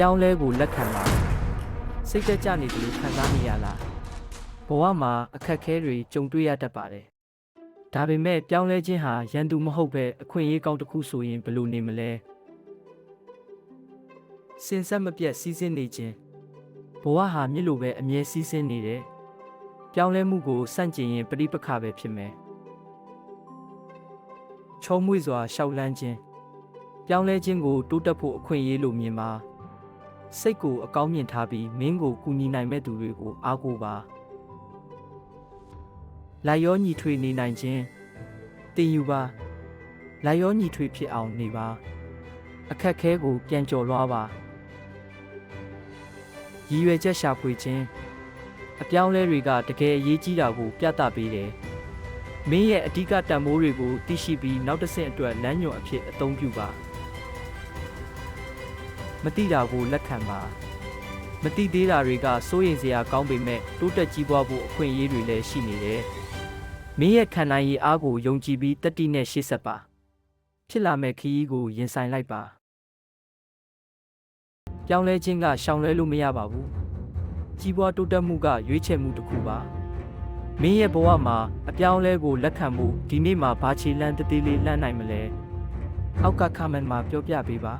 ပြောင်းလဲကိုလက်ခံပါစိတ်သက်ကြနေတယ်လို့ခံစားနေရလားဘဝမှာအခက်အခဲတွေကြုံတွေ့ရတတ်ပါတယ်ဒါပေမဲ့ပြောင်းလဲခြင်းဟာရန်သူမဟုတ်ပဲအခွင့်အရေးကောင်းတစ်ခုဆိုရင်ဘယ်လိုနေမလဲစင်ဆက်မပြတ်စီးဆင်းနေခြင်းဘဝဟာမြစ်လိုပဲအမြဲစီးဆင်းနေတယ်ပြောင်းလဲမှုကိုစန့်ကျင်ရင်ပရိပခပဲဖြစ်မယ်ချုံမွေ့စွာရှောက်လန်းခြင်းပြောင်းလဲခြင်းကိုတိုးတက်ဖို့အခွင့်အရေးလိုမြင်ပါ စိတ်ကိုအကောင်းမြင်ထားပြီးမင်းကိုကူညီနိုင်မဲ့သူတွေကိုအားကိုးပါလိုက်ရောညီထွေနေနိုင်ခြင်းတင်ယူပါလိုက်ရောညီထွေဖြစ်အောင်နေပါအခက်ခဲကိုပြန်ကျော်လွှားပါရည်ရွယ်ချက်ရှာဖွေခြင်းအပြောင်းအလဲတွေကတကယ်အရေးကြီးတာကိုပြသပေးတယ်မင်းရဲ့အဓိကတန်ဖိုးတွေကိုသိရှိပြီးနောက်တစ်ဆင့်အတွက်လမ်းညွှန်အဖြစ်အသုံးပြုပါ မတိတာကိုလက်ခံပါမတိသေးတာတွေကစိုးရိမ်စရာကောင်းပေမဲ့တိုးတက်ကြီးပွားဖို့အခွင့်အရေးတွေလည်းရှိနေတယ်မင်းရဲ့ခံနိုင်ရည်အားကိုယုံကြည်ပြီးတတိနဲ့ရှေ့ဆက်ပါဖြစ်လာမဲ့ခရီးကိုရင်ဆိုင်လိုက်ပါပြောင်းလဲခြင်းကရှောင်လွဲလို့မရပါဘူးကြီးပွားတိုးတက်မှုကရွေးချယ်မှုတစ်ခုပါမင်းရဲ့ဘဝမှာအပြောင်းအလဲကိုလက်ခံမှုဒီနေ့မှာဘာချီလန်းတသေးလေးလန်းနိုင်မလဲအောက်က comment မှာပြောပြပေးပါ